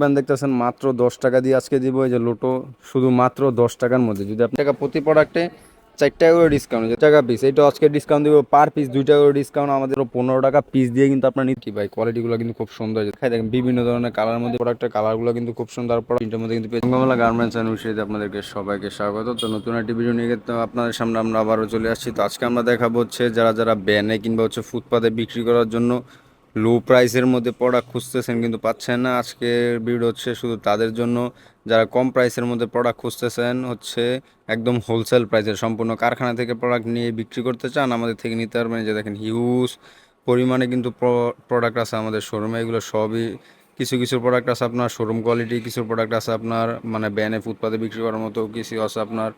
Band দেখতেছেন মাত্র দশ টাকা দিয়ে আজকে দিব, এই যে লোটো, শুধু মাত্র দশ টাকার মধ্যে। যদি আপনি টাকা প্রতি প্রোডাক্টে চার টাকা করে ডিসকাউন্ট টাকা পিস এইটা আজকে ডিসকাউন্ট দিব পার পিস দুই টাকা করে ডিসকাউন্ট আমাদের পনেরো টাকা পিস দিয়ে কিন্তু আপনার নিতে ভাই কোয়ালিটিগুলো কিন্তু খুব সুন্দর দেখাই দেখেন, বিভিন্ন ধরনের কালার মধ্যে প্রোডাক্টের কালারগুলো কিন্তু খুব সুন্দর। প্রিন্টের মধ্যে কিন্তু রঙ্গমেলা গার্মেন্টস অ্যান্ড আপনাদেরকে সবাইকে স্বাগত। তো নতুন একটি ভিডিও নিয়ে তো আপনাদের সামনে আমরা আবারও চলে আসছি। তো আজকে আমরা দেখাবো হচ্ছে যারা যারা ব্যানে কিংবা হচ্ছে ফুটপাতে বিক্রি করার জন্য লো প্রাইসের মধ্যে প্রোডাক্ট খুঁজতেছেন কিন্তু পাচ্ছেন না। আজকের ভিডিও হচ্ছে শুধু তাদের জন্য। যারা কম প্রাইসের মধ্যে প্রোডাক্ট খুঁজতেছেন হচ্ছে একদম হোলসেল প্রাইসের সম্পূর্ণ কারখানা থেকে প্রোডাক্ট নিয়ে বিক্রি করতে চান, আমাদের থেকে নিতে পারবেন। যে দেখেন হিউজ পরিমাণে কিন্তু প্রোডাক্ট আছে আমাদের শোরুমে এগুলো সবই কিছু কিছু প্রোডাক্ট আছে আপনার শোরুম কোয়ালিটি কিছু প্রোডাক্ট আছে আপনার মানে ব্যানে ফুটপাতে বিক্রি করার মতো কিছু আছে আপনার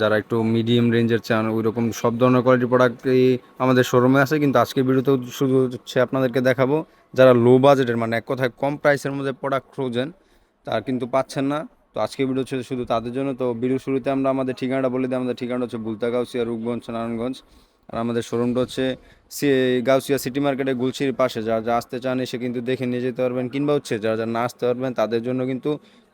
যারা একটু মিডিয়াম রেঞ্জের চান ওই রকম সব ধরনের কোয়ালিটি প্রোডাক্টই আমাদের শোরুমে আছে, কিন্তু আজকের ভিডিওতেও শুধু হচ্ছে আপনাদেরকে দেখাবো, যারা লো বাজেটের মানে এক কথায় কম প্রাইসের মধ্যে প্রোডাক্ট খুঁজেন, তার কিন্তু পাচ্ছেন না। তো আজকে ভিডিও হচ্ছে শুধু তাদের জন্য। তো ভিডিও শুরুতে আমরা আমাদের ঠিকানাটা বলে দিই। আমাদের ঠিকানাটা হচ্ছে বুলতাগাউসিয়া রূপগঞ্জ, নারায়ণগঞ্জ। আর আমাদের শোরুমটা হচ্ছে গাউসিয়া সিটি মার্কেটে গুলশির পাশে। যারা যা আসতে চান এসে কিন্তু দেখে নিয়ে যেতে পারবেন, কিংবা হচ্ছে যারা যারা না আসতে পারবেন, তাদের জন্য কিন্তু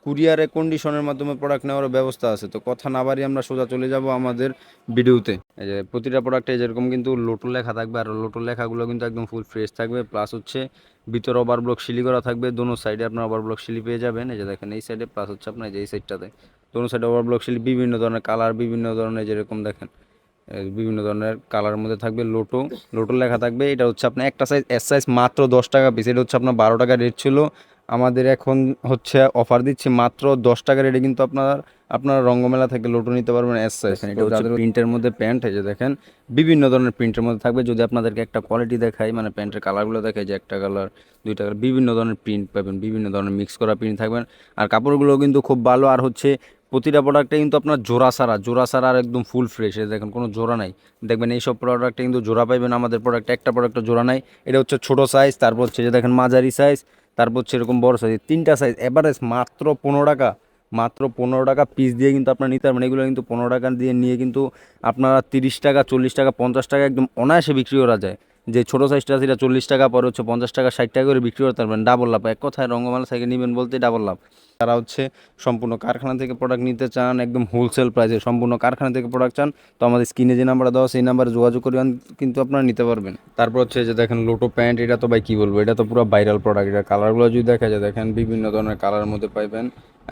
কুরিয়ারে কন্ডিশনের মাধ্যমে প্রোডাক্ট নেওয়ার ব্যবস্থা আছে। তো কথা না বাড়ি আমরা সোজা চলে যাব আমাদের ভিডিওতে। যে প্রতিটা প্রোডাক্টে যেরকম কিন্তু লোটো লেখা থাকবে, আর লোটো লেখাগুলো কিন্তু একদম ফুল ফ্রেশ থাকবে। প্লাস হচ্ছে ভিতরে ওভার ব্লক সিলি করা থাকবে, দোনো সাইডে আপনার ওভার ব্লক সিলি পেয়ে যাবেন। এই যে দেখেন, এই সাইডে প্লাস হচ্ছে আপনার যে এই সাইডটাতে দোনো সাইডে ওভার ব্লক সিলি বিভিন্ন ধরনের কালার বিভিন্ন ধরনের যেরকম দেখেন বিভিন্ন ধরনের কালারের মধ্যে থাকবে লোটো লোটো লেখা থাকবে, এটা হচ্ছে আপনার একটা সাইজ এস সাইজ মাত্র দশ টাকা পিস এটা হচ্ছে আপনার বারো টাকা রেট ছিল। আমাদের এখন হচ্ছে অফার দিচ্ছি মাত্র দশ টাকা রেটে কিন্তু আপনার আপনার রঙ্গমেলা থেকে লোটো নিতে পারবেন এস সাইজ এটা হচ্ছে প্রিন্টের মধ্যে প্যান্ট এই যে দেখেন বিভিন্ন ধরনের প্রিন্টের মধ্যে থাকবে। যদি আপনাদেরকে একটা কোয়ালিটি দেখাই মানে প্যান্টের কালারগুলো দেখাই যে একটা কালার দুইটা কালার বিভিন্ন ধরনের প্রিন্ট পাবেন বিভিন্ন ধরনের মিক্স করা প্রিন্ট থাকবেন। আর কাপড়গুলো কিন্তু খুব ভালো আর হচ্ছে প্রতিটা প্রোডাক্টে কিন্তু আপনার জোড়া সারা জোড়া সারা আর একদম ফুল ফ্রেশ দেখেন কোনো জোড়া নাই। দেখবেন এই সব প্রোডাক্টে কিন্তু জোড়া পাইবেন আমাদের প্রোডাক্টে একটা প্রোডাক্টে জোড়া নাই। এটা হচ্ছে ছোটো সাইজ তারপর হচ্ছে যে দেখেন মাঝারি সাইজ তারপর সেরকম বড় সাইজ তিনটা সাইজ অ্যাভারেজ মাত্র পনেরো টাকা, মাত্র পনেরো টাকা পিস দিয়ে কিন্তু আপনার নিতে পারবেন। এগুলো কিন্তু পনেরো টাকা দিয়ে নিয়ে কিন্তু আপনারা তিরিশ টাকা, চল্লিশ টাকা, পঞ্চাশ টাকা একদম অনায়াসে বিক্রি করা যায়। যে ছোটো সাইজটা সেটা চল্লিশ টাকা, পরে হচ্ছে পঞ্চাশ টাকা, ষাট টাকা করে বিক্রি করতে পারবেন ডাবল লাভ। এক কথায় রঙ্গমালা সাইকেল নেবেন বলতে ডাবল লাভ। তারা হচ্ছে সম্পূর্ণ কারখানা থেকে প্রোডাক্ট নিতে চান, একদম হোলসেল প্রাইসে সম্পূর্ণ কারখানা থেকে প্রোডাক্ট চান, তো আমাদের স্ক্রিনে যে নাম্বারটা দেওয়া সেই নাম্বারে যোগাযোগ করে কিন্তু আপনারা নিতে পারবেন। তারপর হচ্ছে যে দেখেন লোটো প্যান্ট এটা তো ভাই কী বলব, এটা তো পুরো ভাইরাল প্রোডাক্ট এটা কালারগুলো যদি দেখা যায়, দেখেন বিভিন্ন ধরনের কালারের মধ্যে পাইবেন,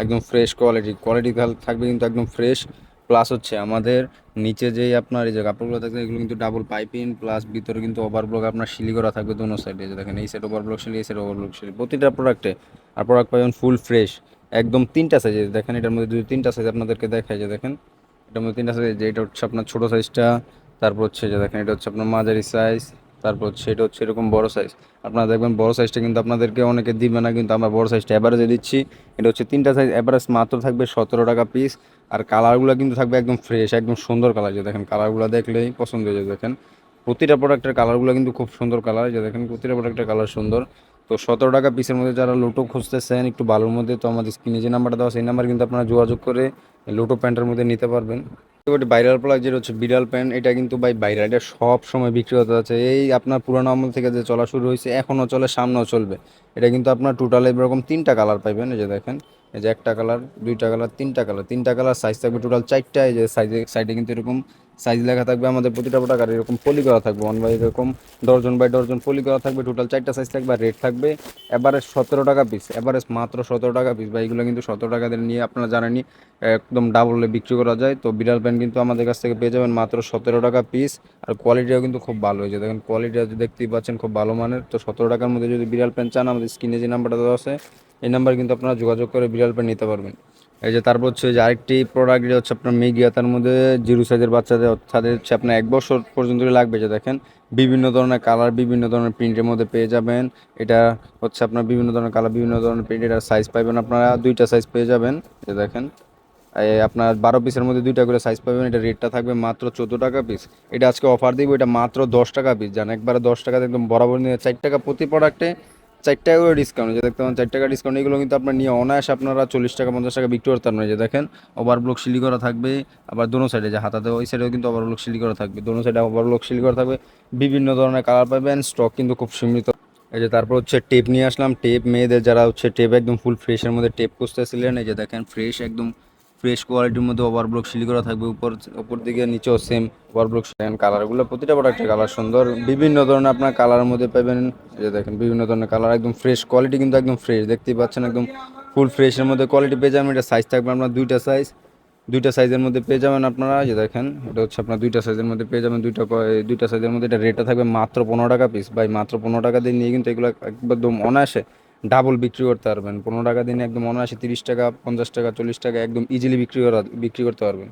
একদম ফ্রেশ কোয়ালিটি কোয়ালিটি থাকবে কিন্তু একদম ফ্রেশ প্লাস হচ্ছে আমাদের নিচে যেই আপনার এই যে কাপড়গুলো থাকবে এগুলো কিন্তু ডাবল পাইপিং প্লাস ভিতরে কিন্তু ওভারব্লক আপনার সিলি করা থাকবে দোনো সাইডে দেখেন, এই সাইড ওভারব্লক সিলি এই সাইড ওভারব্লক সিলি প্রতিটা প্রোডাক্টে আর প্রোডাক্ট পাবেন ফুল ফ্রেশ একদম তিনটা সাইজে দেখেন, এটার মধ্যে দুই, তিনটা সাইজ আপনাদেরকে দেখায় যে দেখেন, এটার মধ্যে তিনটা সাইজ যে এটা হচ্ছে আপনার ছোটো সাইজটা তারপর হচ্ছে যে দেখেন, এটা হচ্ছে আপনার মাঝারি সাইজ তারপর সেটা হচ্ছে এরকম বড় সাইজ আপনারা দেখবেন বড় সাইজটা কিন্তু আপনাদেরকে অনেকে দিবে না, কিন্তু আমরা বড় সাইজটা অ্যাভারেজে দিচ্ছি। এটা হচ্ছে তিনটা সাইজ অ্যাভারেজ মাত্র থাকবে সতেরো টাকা পিস আর কালারগুলো কিন্তু থাকবে একদম ফ্রেশ একদম সুন্দর কালার যে দেখেন কালারগুলো দেখলেই পছন্দ হয়ে যায় দেখেন। প্রতিটা প্রোডাক্টের কালারগুলো কিন্তু খুব সুন্দর কালার যে দেখেন, প্রতিটা প্রোডাক্টের কালার সুন্দর। তো সতেরো টাকা পিসের মধ্যে যারা লোটো খুঁজতেছেন, একটু ভালোর মধ্যে, তো আমাদের স্ক্রিনে যে নাম্বারটা দেওয়া সেই নাম্বার কিন্তু আপনারা যোগাযোগ করে লোটো প্যান্টের মধ্যে নিতে পারবেন। এবারে ভাইরাল প্রোডাক্ট যেটা হচ্ছে বিড়াল প্যান্ট, এটা কিন্তু ভাই ভাইরাল এটা সব সময় বিক্রি হতে আছে এই আপনার পুরানো আমল থেকে যে চলা শুরু হয়েছে, এখনও চলে, সামনেও চলবে। এটা কিন্তু আপনার টোটাল এরকম তিনটা কালার পাইবেন, এই যে দেখেন, এই যে একটা কালার দুইটা কালার তিনটা কালার তিনটা কালার সাইজ থাকবে টোটাল চারটা, এই যে সাইজে সাইডে কিন্তু এরকম সাইজ লেখা থাকবে, আমাদের প্রতিটা প্রোডাক্ট এরকম পলি করা থাকবে ওয়ান বাই এরকম ডর্জন বাই ডর্জন পলি করা থাকবে টোটাল চারটা সাইজ থাকবে আর রেট থাকবে। এবারে সতেরো টাকা পিস এবারে মাত্র সতেরো টাকা পিস বা এগুলো কিন্তু সতেরো টাকা দিয়ে নিয়ে আপনারা জানেনই একদম ডাবলে বিক্রি করা যায়। তো বিড়াল প্যান্ট কিন্তু আমাদের কাছ থেকে পেয়ে যাবেন মাত্র সতেরো টাকা পিস আর কোয়ালিটিও কিন্তু খুব ভালো হয়েছে। দেখেন কোয়ালিটি দেখতেই পাচ্ছেন খুব ভালো মানের। তো সতেরো টাকার মধ্যে যদি বিড়াল প্যান্ট চান, আমাদের স্ক্রিনে যে নাম্বারটা দেওয়া আছে, এই নাম্বার কিন্তু আপনারা যোগাযোগ করে বিড়াল প্যান্ট নিতে পারবেন। এই যে তারপর হচ্ছে যে আরেকটি প্রোডাক্ট যেটা হচ্ছে আপনার মেগিয়া তার মধ্যে জিরো সাইজের বাচ্চাদের তাদের হচ্ছে আপনার এক বছর পর্যন্ত লাগবে যে দেখেন। বিভিন্ন ধরনের কালার বিভিন্ন ধরনের প্রিন্টের মধ্যে পেয়ে যাবেন। এটা হচ্ছে আপনার বিভিন্ন ধরনের কালার বিভিন্ন ধরনের প্রিন্ট এটার সাইজ পাবেন আপনারা, দুইটা সাইজ পেয়ে যাবেন যে দেখেন। আপনার বারো পিসের মধ্যে দুইটা করে সাইজ পাবেন, এটা রেটটা থাকবে মাত্র চোদ্দ টাকা পিস এটা আজকে অফার দিব, এটা মাত্র দশ টাকা পিস জান, একবারে দশ টাকা একদম বরাবর নিয়ে চার টাকা প্রতি প্রোডাক্টে চার টাকা করে ডিসকাউন্ট যে দেখতে পাবেন চার টাকা ডিসকাউন্ট এগুলো কিন্তু আপনার নিয়ে অনায়াসে আপনারা চল্লিশ টাকা, পঞ্চাশ টাকা বিক্রি করতে পারবেন। যে দেখেন ওভার ব্লক সিলি করা থাকবে, আবার দোনো সাইডে যে হাতাতে, ওই সাইডেও কিন্তু ওভার ব্লক সিলি করা থাকবে। দোনো সাইডে ওভার ব্লক সিলি করা থাকবে। বিভিন্ন ধরনের কালার পাবেন স্টক কিন্তু খুব সীমিত। এই যে তারপর হচ্ছে টেপ নিয়ে আসলাম টেপ মেয়েদের যারা হচ্ছে টেপ একদম ফুল ফ্রেশের মধ্যে টেপ খুঁজতেছিলেন, এই যে দেখেন ফ্রেশ একদম ফ্রেশ কোয়ালিটির মধ্যে ওভারব্লক সিলি করা থাকবে, উপর উপর দিকে নিচেও সেম ওভারব্লক কালারগুলো প্রতিটা প্রোডাক্টের কালার সুন্দর। বিভিন্ন ধরনের আপনার কালারের মধ্যে পাবেন যে দেখেন, বিভিন্ন ধরনের কালার একদম ফ্রেশ কোয়ালিটি কিন্তু একদম ফ্রেশ দেখতেই পাচ্ছেন একদম ফুল ফ্রেশের মধ্যে কোয়ালিটি পেয়ে যাবেন, এটা সাইজ থাকবে আপনার দুইটা সাইজ দুইটা সাইজের মধ্যে পেয়ে যাবেন আপনারা যে দেখেন, এটা হচ্ছে আপনার দুইটা সাইজের মধ্যে পেয়ে যাবেন, দুইটা দুইটা সাইজের মধ্যে এটা রেটটা থাকবে মাত্র পনেরো টাকা পিস ভাই, মাত্র পনেরো টাকা দিয়ে নিয়ে কিন্তু এগুলো একদম অনায়াসে ডাবল বিক্রি করতে পারবেন। পনেরো টাকা দিনে একদম অনায়াসে তিরিশ টাকা, পঞ্চাশ টাকা, চল্লিশ টাকা একদম ইজিলি বিক্রি করা, বিক্রি করতে পারবেন।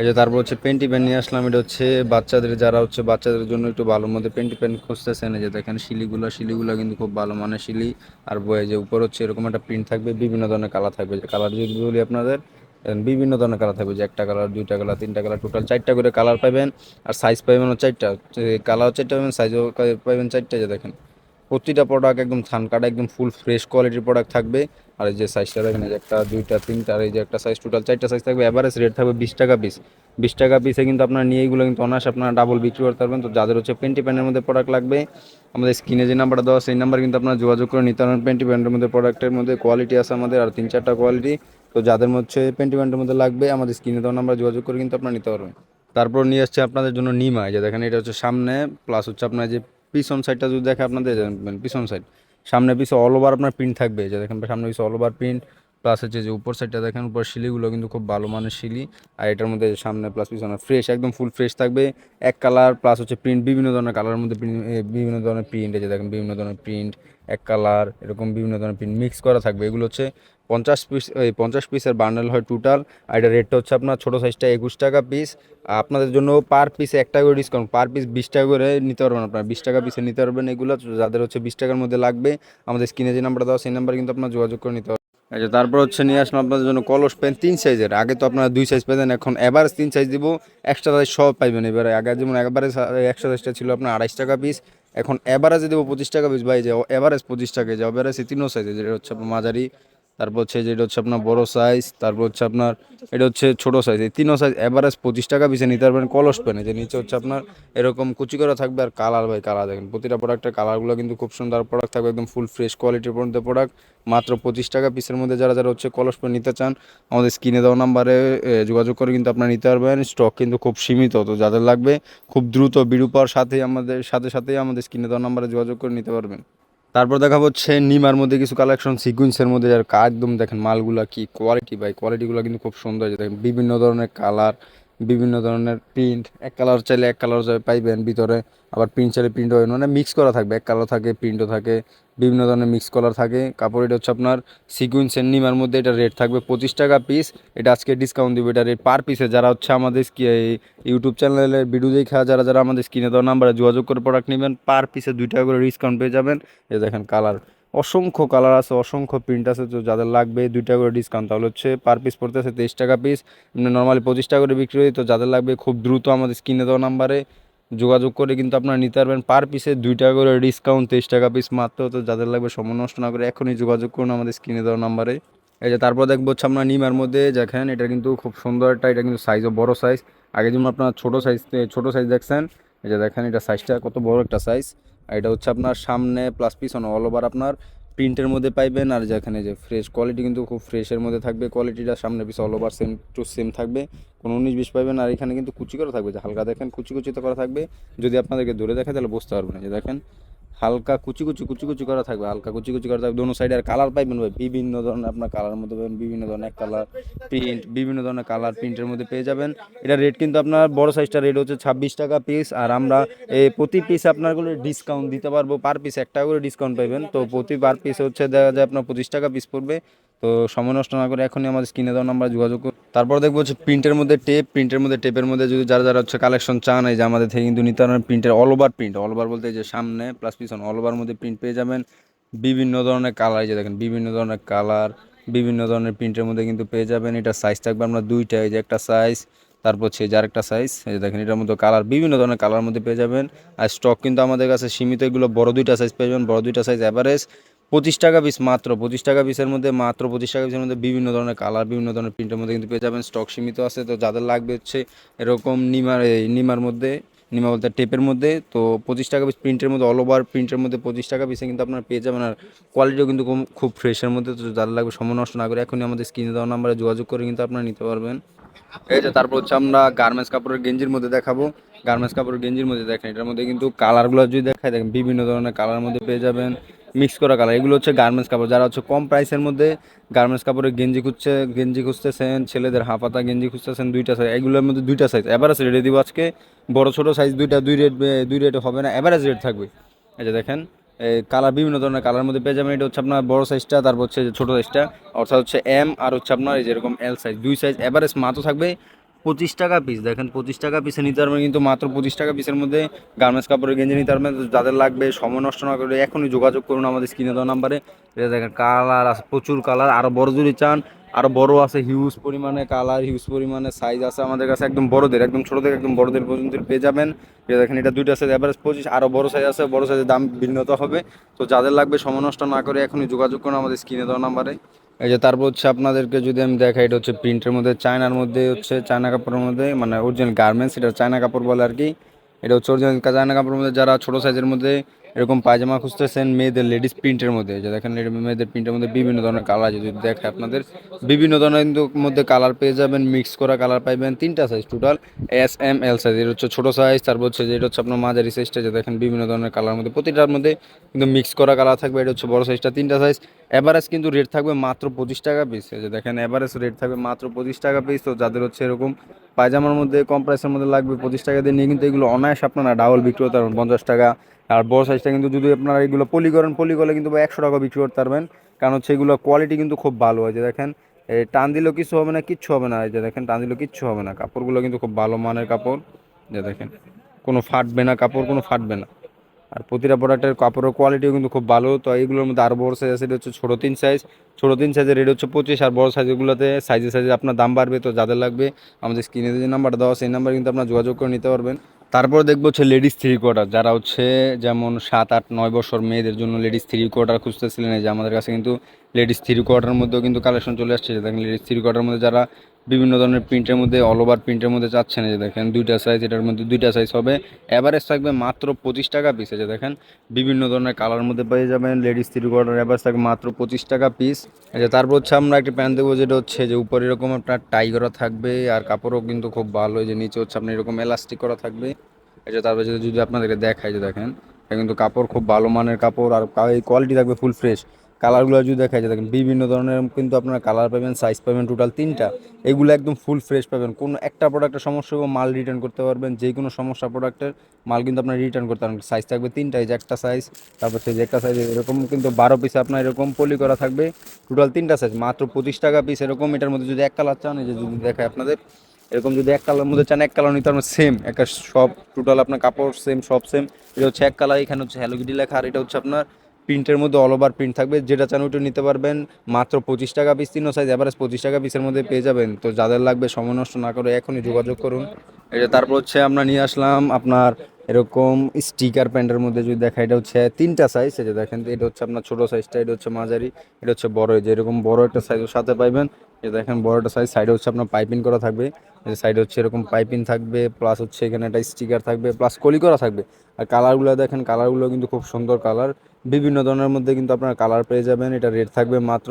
এই যে তারপর হচ্ছে পেন্টি প্যান্ট নিয়ে আসলাম, এটা হচ্ছে বাচ্চাদের, যারা হচ্ছে বাচ্চাদের জন্য একটু ভালোর মধ্যে পেন্টি প্যান্ট খুঁজতেছেন যে দেখেন শিলিগুলো শিলিগুলো কিন্তু খুব ভালো মানের শিলি। আর বয়ে যে উপর হচ্ছে এরকম একটা প্রিন্ট থাকবে, বিভিন্ন ধরনের কালার থাকবে। যে কালার যদি বলি আপনাদের বিভিন্ন ধরনের কালার থাকবে, যে একটা কালার দুইটা কালার তিনটা কালার টোটাল চারটা করে কালার পাবেন। আর সাইজ পাবেন চারটা কালার চারটা পাবেন সাইজও পাবেন চারটা যে দেখেন। প্রতিটা প্রোডাক্ট একদম থান কাটা, একদম ফুল ফ্রেশ কোয়ালিটির প্রোডাক্ট থাকবে। আর এই যে সাইজটা দেখেন, এই যে একটা, দুইটা, তিনটা, আর এই যে একটা সাইজ টোটাল চারটা সাইজ থাকবে। অ্যাভারেজ রেট থাকবে বিশ টাকা পিস বিশ টাকা পিসে কিন্তু আপনার নিয়ে এগুলো কিন্তু অনায়াস আপনারা ডাবল বিক্রি করতে পারবেন। তো যাদের হচ্ছে পেন্টি প্যান্টের মধ্যে প্রোডাক্ট লাগবে, আমাদের স্ক্রিনে যে নাম্বারটা দেওয়া সেই নাম্বার কিন্তু আপনারা যোগাযোগ করে নিতে পারবেন পেন্টি প্যান্টের মধ্যে প্রোডাক্টের মধ্যে। কোয়ালিটি আছে আমাদের, আর তিন চারটা কোয়ালিটি তো যাদের হচ্ছে পেন্টি প্যান্টের মধ্যে লাগবে, আমাদের স্ক্রিনে দেওয়া নাম্বার যোগাযোগ করে কিন্তু আপনারা নিতে পারবেন। তারপর নিয়ে আসছে আপনাদের জন্য নিমা যে দেখেন, এটা হচ্ছে সামনে প্লাস হচ্ছে আপনার যে পিছন সাইডটা যদি দেখে আপনাদের পিছন সাইড সামনে পিছে অল ওভার আপনার প্রিন্ট থাকবে যে দেখেন সামনে পিছে অল ওভার প্রিন্ট প্লাস হচ্ছে যে উপর সাইডটা দেখেন, উপর শিলিগুলো কিন্তু খুব ভালো মানের শিলি, আর এটার মধ্যে সামনে প্লাস পিছনে ফ্রেশ একদম ফুল ফ্রেশ থাকবে, এক কালার প্লাস হচ্ছে প্রিন্ট বিভিন্ন ধরনের কালারের মধ্যে বিভিন্ন ধরনের প্রিন্ট এই যে দেখেন বিভিন্ন ধরনের প্রিন্ট এক কালার এরকম বিভিন্ন ধরনের প্রিন্ট মিক্স করা থাকবে, এগুলো হচ্ছে পঞ্চাশ পিস এই পঞ্চাশ পিসের বান্ডেল হয় টোটাল আর এটা রেটটা হচ্ছে আপনার ছোটো সাইজটা একুশ টাকা পিস আপনাদের জন্য পার পিসে এক টাকা করে ডিসকাউন্ট পার পিস বিশ টাকা করে নিতে পারবেন আপনার। বিশ টাকা পিসে নিতে পারবেন এগুলো, যাদের হচ্ছে বিশ টাকার মধ্যে লাগবে, আমাদের স্ক্রিনে যে নাম্বার দেওয়া, সেই নাম্বার কিন্তু আপনার যোগাযোগ করে নিতে পারবেন। আচ্ছা তারপর হচ্ছে নিয়ে আসলাম আপনাদের জন্য কলস পেন তিন সাইজের আগে তো আপনারা দুই সাইজ পেতেন, এখন এভারেজ তিন সাইজ দিব এক্সট্রা সাইজ সব পাইবেন এবারে। আগে যেমন এভারেজ এক্সট্রা সাইজটা ছিল আপনার আড়াইশ টাকা পিস এখন এভারেজে দেবো পঁচিশ টাকা পিস ভাই যাও এভারেজ পঁচিশ টাকা যে এভারেজ তিনও সাইজে যেটা হচ্ছে আপনার মাঝারি তারপর হচ্ছে যেটা হচ্ছে আপনার বড় সাইজ তারপর হচ্ছে আপনার এটা হচ্ছে ছোট সাইজ এই তিনও সাইজ এভারেজ পঁচিশ টাকা পিসে নিতে পারবেন কলস পেনে, যে নিচে হচ্ছে আপনার এরকম কুচি করা থাকবে আর কালার ভাই কালার দেখেন, প্রতিটা প্রোডাক্টের কালারগুলো কিন্তু খুব সুন্দর প্রোডাক্ট থাকবে, একদম ফুল ফ্রেশ কোয়ালিটির মধ্যে প্রোডাক্ট মাত্র পঁচিশ টাকা পিসের মধ্যে যারা যারা হচ্ছে কলস পেন নিতে চান, আমাদের স্ক্রিনে দেওয়া নাম্বারে যোগাযোগ করে কিন্তু আপনারা নিতে পারবেন স্টক কিন্তু খুব সীমিত, তো যাদের লাগবে খুব দ্রুত বিরূপার সাথেই আমাদের, সাথে সাথেই আমাদের স্ক্রিনে দেওয়া নাম্বারে যোগাযোগ করে নিতে পারবেন। তারপর দেখা হচ্ছে নিমার মধ্যে কিছু কালেকশন সিকুয়েন্সের মধ্যে, যার একদম দেখেন মালগুলা কি কোয়ালিটি বাই কোয়ালিটিগুলো কিন্তু খুব সুন্দর দেখেন বিভিন্ন ধরনের কালার বিভিন্ন ধরনের প্রিন্ট এক কালার চাইলে এক কালার পাইবেন ভিতরে, আবার প্রিন্ট চাইলে প্রিন্ট হবে মানে মিক্স করা থাকবে, এক কালার থাকে প্রিন্টও থাকে, বিভিন্ন ধরনের মিক্স কালার থাকে। কাপড় এটা হচ্ছে আপনার সিকুয়েন্সের নিমার মধ্যে এটা রেট থাকবে পঁচিশ টাকা পিস এটা আজকে ডিসকাউন্ট দিব, এটা রেট পার পিসে যারা হচ্ছে আমাদের ইউটিউব চ্যানেলের ভিডিও দেখা যারা যারা আমাদের স্ক্রিনে দেওয়া নাম্বারে যোগাযোগ করে প্রোডাক্ট নেবেন পার পিসে দুই টাকা করে ডিসকাউন্ট পেয়ে যাবেন। এ দেখেন কালার অসংখ্য কালার আছে, অসংখ্য প্রিন্ট আছে, তো যাদের লাগবে দুই টাকা করে ডিসকাউন্ট তাহলে হচ্ছে পার পিস পড়তেছে তেইশ টাকা পিস নর্মালি পঁচিশ টাকা করে বিক্রি হয়, তো যাদের লাগবে খুব দ্রুত আমাদের স্ক্রিনে দেওয়া নাম্বারে যোগাযোগ করে কিন্তু আপনারা নিতে পারবেন। পার পিসে দুই টাকা করে ডিসকাউন্ট তেইশ টাকা পিস মাত্র, তো যাদের লাগবে সময় নষ্ট না করে এখনই যোগাযোগ করুন আমাদের স্ক্রিনে দেওয়া নাম্বারে এই যে তারপর দেখব হচ্ছে আপনার নিমার মধ্যে, দেখেন এটা কিন্তু খুব সুন্দর একটা, এটা কিন্তু সাইজও বড় সাইজ আগে যেমন আপনার ছোটো সাইজ ছোটো সাইজ দেখছেন, এই যে দেখেন এটা সাইজটা কত বড় একটা সাইজ এটা হচ্ছে আপনার সামনে প্লাস পিছনে অল ওভার আপনার প্রিন্টের মধ্যে পাইবেন আর যেখানে যে ফ্রেশ কোয়ালিটি কিন্তু খুব ফ্রেশের মধ্যে থাকবে। কোয়ালিটিটা সামনে পিছনে all over same to same থাকবে। কোনো উনিশ বিশ পাইবেন আর এখানে কিন্তু কুচি করা থাকবে। যে হালকা দেখেন, কুচি কুচিতে করা থাকবে। যদি আপনাদেরকে দূরে দেখে তাহলে বুঝতে পারবেন। যে দেখেন হালকা কুচি কুচি কুচি কুচি করা থাকবে, হালকা কুচি কুচি করা থাকবে। দোনো সাইডে আর কালার পাইবেন ভাই। বিভিন্ন ধরনের আপনার কালার মধ্যে পাবেন, বিভিন্ন ধরনের কালার প্রিন্ট বিভিন্ন ধরনের কালার প্রিন্টের মধ্যে পেয়ে যাবেন। এটা রেট কিন্তু আপনার বড় সাইজটা রেট হচ্ছে ছাব্বিশ টাকা পিস আর আমরা এই প্রতি পিস আপনারগুলো ডিসকাউন্ট দিতে পারব। পার পিস এক টাকা করে ডিসকাউন্ট পাইবেন। তো প্রতি পার পিস হচ্ছে দেখা যায় আপনার পঁচিশ টাকা পিস পড়বে। তো সময় নষ্ট না করে এখনই আমাদের স্ক্রিনে দেওয়া নাম্বার যোগাযোগ করুন। তারপর দেখব হচ্ছে প্রিন্টের মধ্যে টেপ প্রিন্টের মধ্যে টেপের মধ্যে যদি যারা যারা হচ্ছে কালেকশন চান, এই যে আমাদের থেকে কিন্তু নিতে পারবেন প্রিন্টের all over print all over বলতে যে সামনে প্লাস পিছন অল ওভার মধ্যে প্রিন্ট পেয়ে যাবেন। বিভিন্ন ধরনের কালার এই যে দেখেন, বিভিন্ন ধরনের কালার বিভিন্ন ধরনের প্রিন্টের মধ্যে কিন্তু পেয়ে যাবেন। এটা সাইজ থাকবে আপনার দুইটা, এই যে একটা সাইজ তারপর হচ্ছে এই যে আরেকটা সাইজ এই যে দেখেন, এটার মধ্যে কালার বিভিন্ন ধরনের কালার মধ্যে পেয়ে যাবেন। আর স্টক কিন্তু আমাদের কাছে সীমিত, এগুলো বড় দুইটা সাইজ পেয়ে যাবেন, বড় দুইটা সাইজ অ্যাভারেজ পঁচিশ টাকা পিস মাত্র, পঁচিশ টাকা পিসের মধ্যে মাত্র পঁচিশ টাকা পিসের মধ্যে বিভিন্ন ধরনের কালার বিভিন্ন ধরনের প্রিন্টের মধ্যে কিন্তু পেয়ে যাবেন। স্টক সীমিত আছে, তো যাদের লাগবে হচ্ছে এরকম নিমার নিমার মধ্যে, নিমা বলতে টেপের মধ্যে, তো পঁচিশ টাকা পিস প্রিন্টের মধ্যে অল ওভার প্রিন্টের মধ্যে পঁচিশ টাকা পিসে কিন্তু আপনার পেয়ে যাবেন। আর কোয়ালিটিও কিন্তু খুব ফ্রেশের মধ্যে, তো যাদের লাগবে সময় নষ্ট না করে এখনই আমাদের স্ক্রিনে দেওয়া নাম্বারে যোগাযোগ করে কিন্তু আপনারা নিতে পারবেন। এই যে তারপর হচ্ছে আমরা গার্মেন্টস কাপড়ের গেঞ্জির মধ্যে দেখাবো। গার্মেন্টস কাপড়ের গেঞ্জির মধ্যে দেখেন, এটার মধ্যে কিন্তু কালারগুলো যদি দেখায় দেখেন বিভিন্ন ধরনের কালার মধ্যে পেয়ে যাবেন। মিক্স করা কালার এগুলো হচ্ছে গার্মেন্টস কাপড়। যারা হচ্ছে কম প্রাইসের মধ্যে গার্মেন্টস কাপড়ের গেঞ্জি খুঁজছে, গেঞ্জি খুঁজতেছেন, ছেলেদের হাফাতা গেঞ্জি খুঁজতেছেন, দুইটা সাইজ এগুলোর মধ্যে দুইটা সাইজ অ্যাভারেজ রেটে দিব আজকে, বড় ছোটো সাইজ দুইটা, দুই রেট দুই রেট হবে না অ্যাভারেজ রেট থাকবে। এই যে দেখেন কালার বিভিন্ন ধরনের কালার মধ্যে পেয়ে যাবেন। এটা হচ্ছে আপনার বড় সাইজটা তারপর হচ্ছে ছোটো সাইজটা অর্থাৎ হচ্ছে এম আর হচ্ছে আপনার এই যেরকম এল সাইজ দুই সাইজ এভারেজ মাত্র থাকবে। পঁচিশ টাকা পিস দেখেন, পঁচিশ টাকা পিসে নিতে পারবেন কিন্তু মাত্র পঁচিশ টাকা পিসের মধ্যে গার্মেন্টস কাপড়ের গেঞ্জি নিতে পারবেন। যাদের লাগবে, সময় নষ্ট না করে এখনই যোগাযোগ করুন আমাদের স্ক্রিনে দেওয়া নাম্বারে এটা দেখেন কালার আছে, প্রচুর কালার আরও বড় যদি চান আরও বড় আছে হিউজ পরিমাণে কালার হিউজ পরিমাণে সাইজ আছে আমাদের কাছে, একদম বড়দের, একদম ছোটো থেকে একদম বড়দের পর্যন্ত পেয়ে যাবেন। এটা দেখেন, এটা দুইটা সাইজ অ্যাভারেজ পঁচিশ আরও বড় সাইজ আছে, বড় সাইজের দাম ভিন্নতা হবে। তো যাদের লাগবে, সময় নষ্ট না করে এখনই যোগাযোগ করুন আমাদের স্ক্রিনে দেওয়া নাম্বারে এই যে তারপর হচ্ছে আপনাদেরকে যদি আমি দেখাই, এটা হচ্ছে প্রিন্টের মধ্যে, চায়নার মধ্যে হচ্ছে চায়না কাপড়ের মধ্যে মানে অরিজিনাল গার্মেন্টস এটা চায়না কাপড় বলে আর কি। এটা হচ্ছে অরিজিনাল চায়না কাপড়ের মধ্যে, যারা ছোটো সাইজের মধ্যে এরকম পায়জামা খুঁজতেছেন মেয়েদের লেডিস প্রিন্টের মধ্যে, যে দেখেন মেয়েদের প্রিন্টের মধ্যে বিভিন্ন ধরনের কালার যদি দেখে আপনাদের, বিভিন্ন ধরনের মধ্যে কালার পেয়ে যাবেন, মিক্স করা কালার পাইবেন, তিনটা size total S M L size এটা হচ্ছে ছোটো সাইজ তারপর হচ্ছে যে এটা হচ্ছে আপনার মাঝারি সাইজটা যে দেখেন বিভিন্ন ধরনের কালার মধ্যে, প্রতিটার মধ্যে কিন্তু মিক্স করা কালার থাকবে, এটা হচ্ছে বড় সাইজটা তিনটা সাইজ এভারেজ কিন্তু রেট থাকবে মাত্র পঁচিশ টাকা পিস যে দেখেন এভারেজ রেট থাকবে মাত্র পঁচিশ টাকা পিস তো যাদের হচ্ছে এরকম পায়জামার মধ্যে, কম প্রাইসের মধ্যে লাগবে পঁচিশ টাকা দিয়ে নিয়ে কিন্তু এগুলো অনায়াস আপনারা ডাবল বিক্রি করতে পারবেন পঞ্চাশ টাকা আর বড় সাইজটা কিন্তু যদি আপনারা এগুলো পলি করেন পলি করলে কিন্তু একশো টাকা বিক্রি করতে পারবেন। কারণ হচ্ছে এগুলো কোয়ালিটি কিন্তু খুব ভালো হয় যে দেখেন টান দিলেও কিছু হবে না, কিচ্ছু হবে না এই যে দেখেন, টান দিলেও কিচ্ছু হবে না। কাপড়গুলো কিন্তু খুব ভালো মানের কাপড় যে দেখেন, কোনো ফাটবে না কাপড়, কোনো ফাটবে না। আর প্রতিটা প্রোডাক্টের কাপড়ের কোয়ালিটিও কিন্তু খুব ভালো। তো এইগুলোর মধ্যে আরও বড় সাইজ আছে, এটা হচ্ছে ছোটো তিন সাইজ ছোটো তিন সাইজের রেট হচ্ছে পঁচিশ, আর বড় সাইজগুলোতে সাইজে সাইজে আপনার দাম বাড়বে। তো যাদের লাগবে, আমাদের স্ক্রিনে যে নাম্বারটা দেওয়া সেই নাম্বার কিন্তু আপনার যোগাযোগ করে নিতে পারবেন। তারপর দেখব হচ্ছে লেডিস থ্রি কোয়ার্টার যারা হচ্ছে যেমন সাত, আট, নয় বছর মেয়েদের জন্য লেডিস থ্রি কোয়ার্টার খুঁজতেছিলেন যে আমাদের কাছে কিন্তু লেডিস থ্রি কোয়ার্টার মধ্যেও কিন্তু কালেকশন চলে আসছে দেখেন লেডিস থ্রি কোয়ার্টার মধ্যে যারা বিভিন্ন ধরনের প্রিন্টের মধ্যে অল ওভার প্রিন্টের মধ্যে চাচ্ছেন যে দেখেন, দুইটা সাইজ এটার মধ্যে দুইটা সাইজ হবে। অ্যাভারেজ থাকবে মাত্র পঁচিশ টাকা পিস যে দেখেন। বিভিন্ন ধরনের কালার মধ্যে পেয়ে যাবেন লেডিস থ্রি কোয়ার্টার অ্যাভারেজ থাকবে মাত্র পঁচিশ টাকা পিস যে তারপর হচ্ছে আমরা একটা প্যান্ট দেবো, যেটা হচ্ছে যে উপরে এরকম আপনার টাই করা থাকবে, আর কাপড়ও কিন্তু খুব ভালো যে নিচে হচ্ছে আপনার এরকম এলাস্টিক করা থাকবে। যে তারপরে যদি আপনাদেরকে দেখাই যে দেখেন কিন্তু কাপড় খুব ভালো মানের কাপড়, আর কোয়ালিটি থাকবে ফুল ফ্রেশ কালারগুলো যদি দেখাই যায় দেখেন বিভিন্ন ধরনের কিন্তু আপনারা কালার পাবেন সাইজ পাবেন টোটাল তিনটা। এগুলো একদম ফুল ফ্রেশ পাবেন। কোনো একটা প্রোডাক্টের সমস্যা মাল রিটার্ন করতে পারবেন। যে কোনো সমস্যা প্রোডাক্টের মাল কিন্তু আপনার রিটার্ন করতে পারবেন। সাইজ থাকবে তিনটা যে একটা সাইজ তারপর সেই যে একটা সাইজ এরকম কিন্তু বারো পিস আপনার এরকম পলি করা থাকবে। টোটাল তিনটা সাইজ মাত্র পঁচিশ টাকা পিস এরকম এটার মধ্যে যদি এক কালার চান যে যদি দেখায় আপনাদের, এরকম যদি এক কালার মধ্যে চান, এক কালার নিতে পারবেন সেম একটা সব টোটাল আপনার কাপড় সেম সব সেম এটা হচ্ছে এক কালার এখানে হচ্ছে হ্যালো কিটি লেখা, আর এটা হচ্ছে আপনার প্রিন্টের মধ্যে অল ওভার প্রিন্ট থাকবে, যেটা চান ওইটা নিতে পারবেন। মাত্র পঁচিশ টাকা তিনও সাইজ অ্যাভারেজ পঁচিশ টাকা পিসের মধ্যে পেয়ে যাবেন। তো যাদের লাগবে সময় নষ্ট না করে এখনই যোগাযোগ করুন। এটা তারপর হচ্ছে আমরা নিয়ে আসলাম আপনার এরকম স্টিকার প্যান্টের মধ্যে যদি দেখা, এটা হচ্ছে তিনটা সাইজ যে দেখেন, এটা হচ্ছে আপনার ছোটো সাইজটা এটা হচ্ছে মাঝারি, এটা হচ্ছে বড় যে এরকম বড় একটা সাইজের সাথে পাইবেন। এটা দেখেন, বড় একটা সাইজ সাইডে হচ্ছে আপনার পাইপিং করা থাকবে। সাইডে হচ্ছে এরকম পাইপিং থাকবে প্লাস হচ্ছে এখানে একটা স্টিকার থাকবে প্লাস কলি করা থাকবে। আর কালারগুলো দেখেন কালারগুলো কিন্তু খুব সুন্দর কালার বিভিন্ন ধরনের মধ্যে কিন্তু আপনার কালার পেয়ে যাবেন, এটা রেট থাকবে মাত্র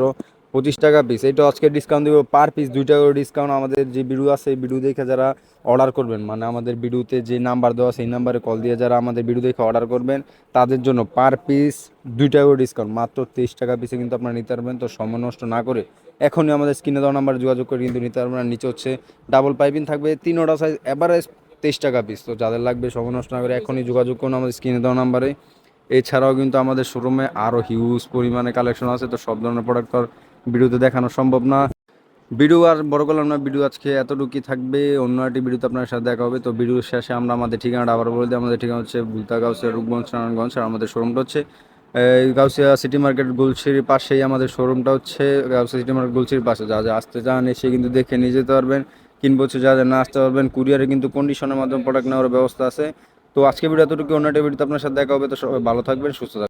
পঁচিশ টাকা পিস এটা আজকে ডিসকাউন্ট দিব পার পিস দুই টাকা ডিসকাউন্ট আমাদের যে ভিডিও আছে, এই ভিডিও দেখে যারা অর্ডার করবেন মানে আমাদের ভিডিওতে যে নাম্বার দেওয়া সেই নাম্বারে কল দিয়ে যারা আমাদের ভিডিও দেখে অর্ডার করবেন, তাদের জন্য পার পিস দুই টাকা ডিসকাউন্ট মাত্র তেইশ টাকা পিসে কিন্তু আপনারা নিতে পারবেন, তো সময় নষ্ট না করে এখনই আমাদের স্ক্রিনে দেওয়া নাম্বারে যোগাযোগ করে কিন্তু নিতে পারবেন। নিচে হচ্ছে ডাবল পাইপিং থাকবে তিনোটা সাইজ অ্যাভারেজ তেইশ টাকা পিস তো যাদের লাগবে সময় নষ্ট না করে এখনই যোগাযোগ করুন আমাদের স্ক্রিনে দেওয়া নাম্বারে এছাড়াও কিন্তু আমাদের শোরুমে আরও হিউজ পরিমাণে কালেকশন আছে, তো সব ধরনের প্রোডাক্ট আর ভিডিওতে দেখানো সম্ভব না। ভিডিও আর বড় করলাম না, ভিডিও আজকে এতটুকুই থাকবে। অন্য একটি ভিডিওতে আপনার সাথে দেখা হবে। তো ভিডিওর শেষে আমরা আমাদের ঠিকানাটা আবার বলে দিই। আমাদের ঠিকানা হচ্ছে বুলতা গাউসিয়া, রূপগঞ্জ, নারায়ণগঞ্জ, আর আমাদের শোরুমটা হচ্ছে গাউসিয়া সিটি মার্কেট গুলশির পাশেই আমাদের শোরুমটা হচ্ছে, গাউসিয়া সিটি মার্কেট গুলশির পাশে। যা যা আসতে চান এসে কিন্তু দেখে নিয়ে যেতে পারবেন। কিনবো যা যা না আসতে পারবেন কুরিয়ারে কিন্তু কন্ডিশনের মাধ্যমে প্রোডাক্ট নেওয়ার ব্যবস্থা আছে। তো আজকে ভিডিও এতটুকু অন্য একটা ভিডিওতে আপনার সাথে দেখা হবে। তো সবাই ভালো থাকবেন, সুস্থ থাকবেন।